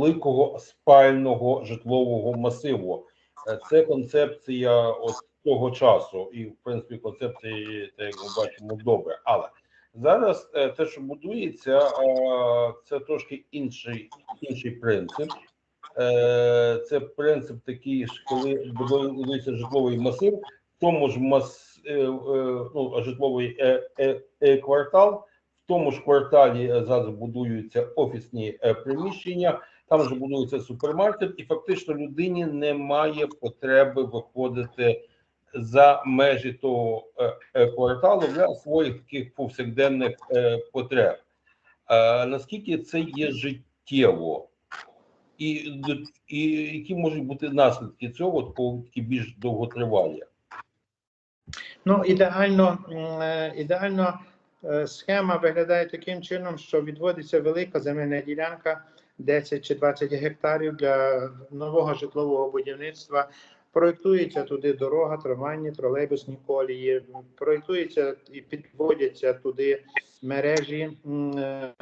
великого спального житлового масиву. Е, Це концепція от того часу, і в принципі концепції, так як ми бачимо, добре. Але зараз е, те, що будується, е, це трошки інший інший принцип. Це принцип такий, ж, коли будується житловий масив, в тому ж мас, ну, житловий е, е, е, квартал, в тому ж кварталі зараз будуються офісні приміщення, там же будується супермаркет, і фактично людині немає потреби виходити за межі того е, е, кварталу для своїх таких повсякденних е, потреб. Наскільки це є життєво? І, і які можуть бути наслідки цього, такі більш довготривалі? Ну, ідеально, ідеально схема виглядає таким чином, що відводиться велика земельна ділянка 10 чи 20 гектарів для нового житлового будівництва. Проєктується туди дорога, трамвайні, тролейбусні колії, проєктується і підводяться туди мережі е,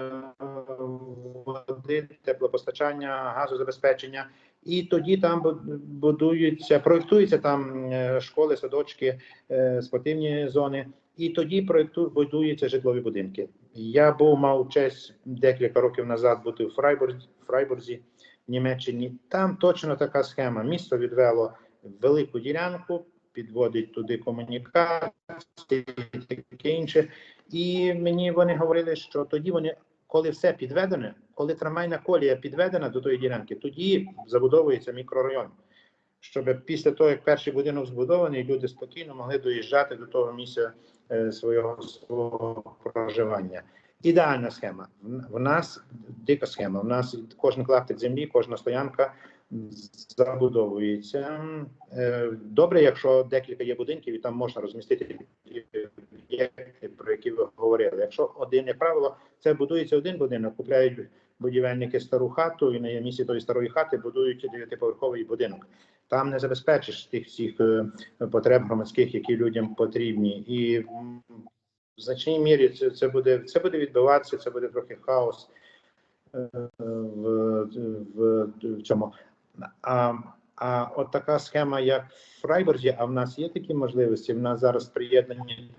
води, теплопостачання, газозабезпечення. І тоді там бу- будуються, проєктуються там е, школи, садочки, е, спортивні зони, і тоді проєкту будуються житлові будинки. Я був мав честь декілька років назад бути в Фрайбурзі, Фрайбурзі в Німеччині. Там точно така схема. Місто відвело велику ділянку, підводить туди комунікації, таке інше. І мені вони говорили, що тоді вони, коли все підведене, коли трамвайна колія підведена до тої ділянки, тоді забудовується мікрорайон щоб після того, як перший будинок збудований, люди спокійно могли доїжджати до того місця е, свого, свого проживання. Ідеальна схема. В- нас дика схема. В нас кожен клаптик землі, кожна стоянка забудовується. Е, Добре, якщо декілька є будинків, і там можна розмістити об'єкти, про які ви говорили. Якщо один, правило, це будується один будинок, купляють будівельники стару хату, і на місці тої старої хати будують дев'ятиповерховий будинок там не забезпечиш тих всіх е, потреб громадських, які людям потрібні, і в значній мірі це, це буде це буде відбуватися, це буде трохи хаос е, в, в, в цьому. А, а от така схема, як в Фрайбурзі, а в нас є такі можливості. В нас зараз приєднані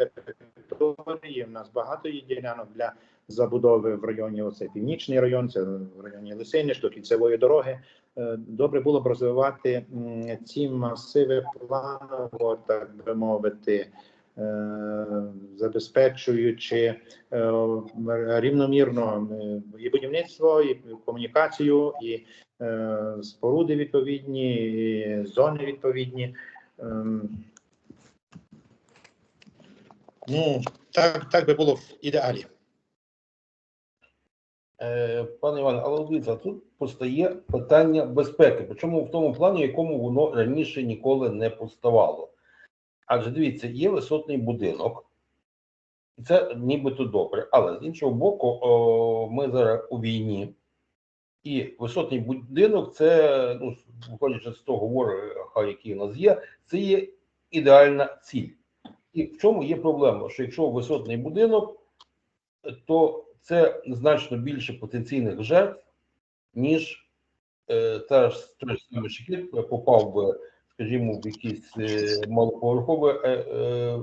території, в нас багато є ділянок для забудови в районі. Оце північний район, це в районі Лисини, до кільцевої дороги. Е, добре було б розвивати ці масиви планово, так би мовити, е, забезпечуючи е, рівномірно і будівництво, і комунікацію, і споруди відповідні, і зони відповідні. Ем, Ну, так, так би було в ідеалі. Е, Пане Іване, але дивіться, тут постає питання безпеки, причому в тому плані, якому воно раніше ніколи не поставало. Адже дивіться, є висотний будинок, і це нібито добре. Але з іншого боку, о, ми зараз у війні, і висотний будинок це, ну, виходячи з того ворога, який у нас є, це є ідеальна ціль. І в чому є проблема? Що якщо висотний будинок, то це значно більше потенційних жертв, ніж е, та ж той самий шкіт попав би, скажімо, в якийсь е, малоповерховий е, е,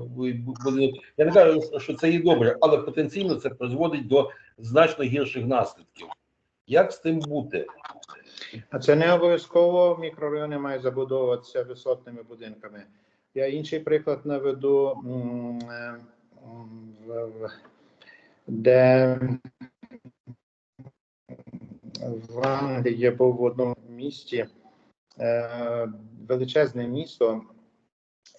будинок. Я не кажу, що це є добре, але потенційно це призводить до значно гірших наслідків. Як з тим бути? А це не обов'язково мікрорайони мають забудовуватися висотними будинками. Я інший приклад наведу, е, де в Англії я був в одному місті, е, величезне місто,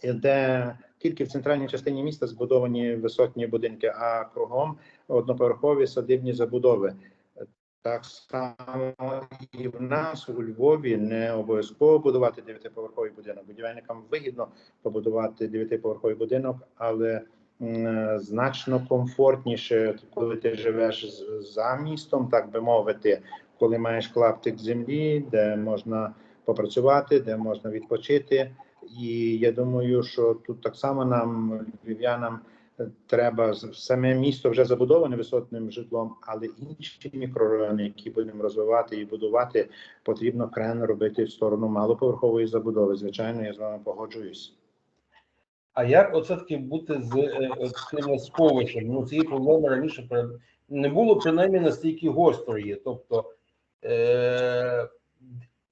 де тільки в центральній частині міста збудовані висотні будинки, а кругом одноповерхові садибні забудови. Так само і в нас у Львові не обов'язково будувати дев'ятиповерховий будинок. Будівельникам вигідно побудувати дев'ятиповерховий будинок, але значно комфортніше, коли ти живеш за містом, так би мовити, коли маєш клаптик землі, де можна попрацювати, де можна відпочити. І я думаю, що тут так само нам, львів'янам, треба саме місто вже забудоване висотним житлом, але інші мікрорайони, які будемо розвивати і будувати, потрібно крен робити в сторону малоповерхової забудови. Звичайно, я з вами погоджуюсь. А як оце таки бути з е, е, цими сховищами? Ну, цієї проблеми раніше не було принаймні настільки гострої. Тобто е,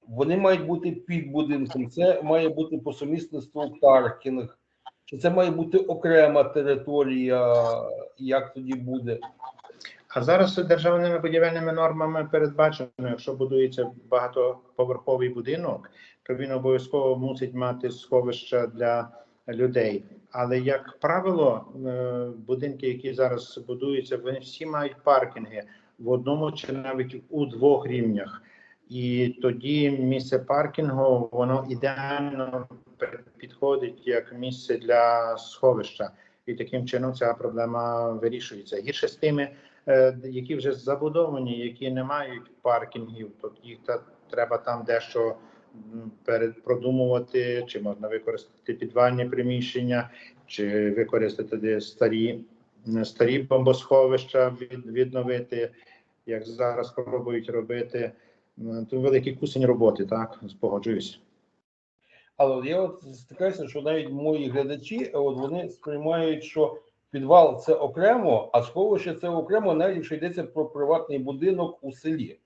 вони мають бути під будинком, це має бути по сумісництву паркінг, чи це має бути окрема територія, як тоді буде? А зараз державними будівельними нормами передбачено, якщо будується багатоповерховий будинок, то він обов'язково мусить мати сховища для людей. Але як правило, е, будинки, які зараз будуються, вони всі мають паркінги в одному чи навіть у двох рівнях. І тоді місце паркінгу воно ідеально підходить як місце для сховища, і таким чином ця проблема вирішується. Гірше з тими, е, які вже забудовані, які не мають паркінгів, то їх та треба там дещо м, продумувати, чи можна використати підвальні приміщення, чи використати старі, старі бомбосховища від, відновити, як зараз пробують робити. Тут великий кусень роботи, так погоджуюсь. Але я от стикаюся, що навіть мої глядачі, от вони сприймають, що підвал це окремо, а сховище це окремо, навіть якщо йдеться про приватний будинок у селі.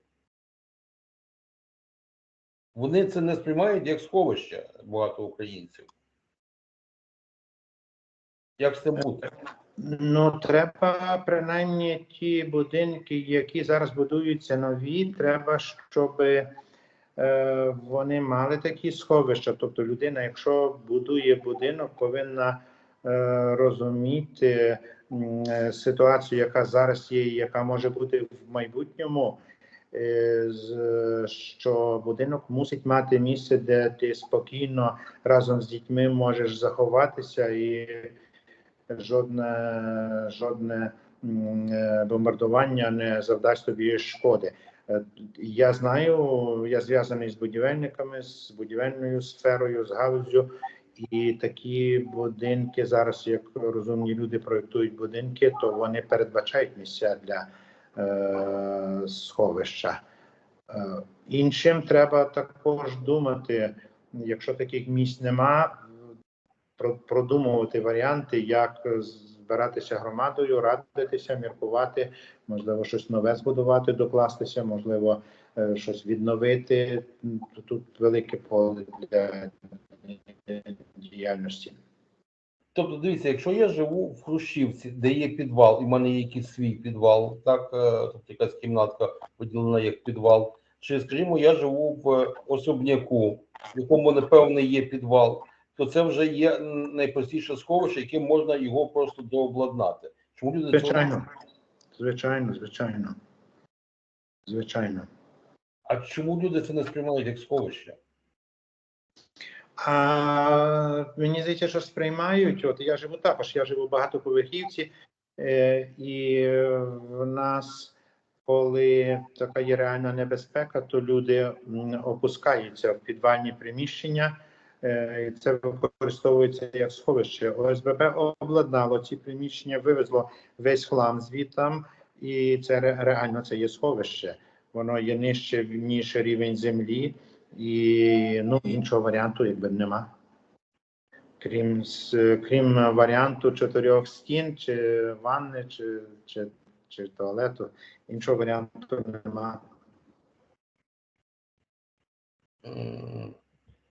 Вони це не сприймають як сховище багато українців. Як цим бути? Ну, треба принаймні ті будинки, які зараз будуються нові, треба, щоб вони мали такі сховища. Тобто людина, якщо будує будинок, повинна е, розуміти е, ситуацію, яка зараз є, яка може бути в майбутньому. е, Що будинок мусить мати місце, де ти спокійно разом з дітьми можеш заховатися і жодне, жодне е, бомбардування не завдасть тобі шкоди. Е, Я знаю, я зв'язаний з будівельниками, з будівельною сферою, з галуззю, і такі будинки зараз, як розумні люди проєктують будинки, то вони передбачають місця для е, сховища. Е, іншим треба також думати, якщо таких місць нема, продумувати варіанти, як збиратися громадою, радитися, міркувати, можливо, щось нове збудувати, докластися, можливо, е, щось відновити. Тут- велике поле для діяльності. Тобто, дивіться, якщо я живу в Хрущівці, де є підвал, і в мене є якийсь свій підвал, так, е, тобто якась кімнатка поділена як підвал, чи, скажімо, я живу в особняку, в якому, напевно, є підвал, то це вже є найпростіше сховище, яким можна його просто дообладнати. Чому люди цього Звичайно, звичайно, звичайно. Звичайно. А чому люди це не сприймають як сховище? А мені здається, що сприймають. От я живу також, я живу в багатоповерхівці, е, і в нас, коли така є реальна небезпека, то люди опускаються в підвальні приміщення. Е, і Це використовується як сховище. ОСББ обладнало ці приміщення, вивезло весь хлам звітам, і це реально це є сховище. Воно є нижче ніж рівень землі. І ну іншого варіанту якби нема. Крім крім варіанту чотирьох стін, чи ванни, чи, чи, чи туалету, іншого варіанту нема.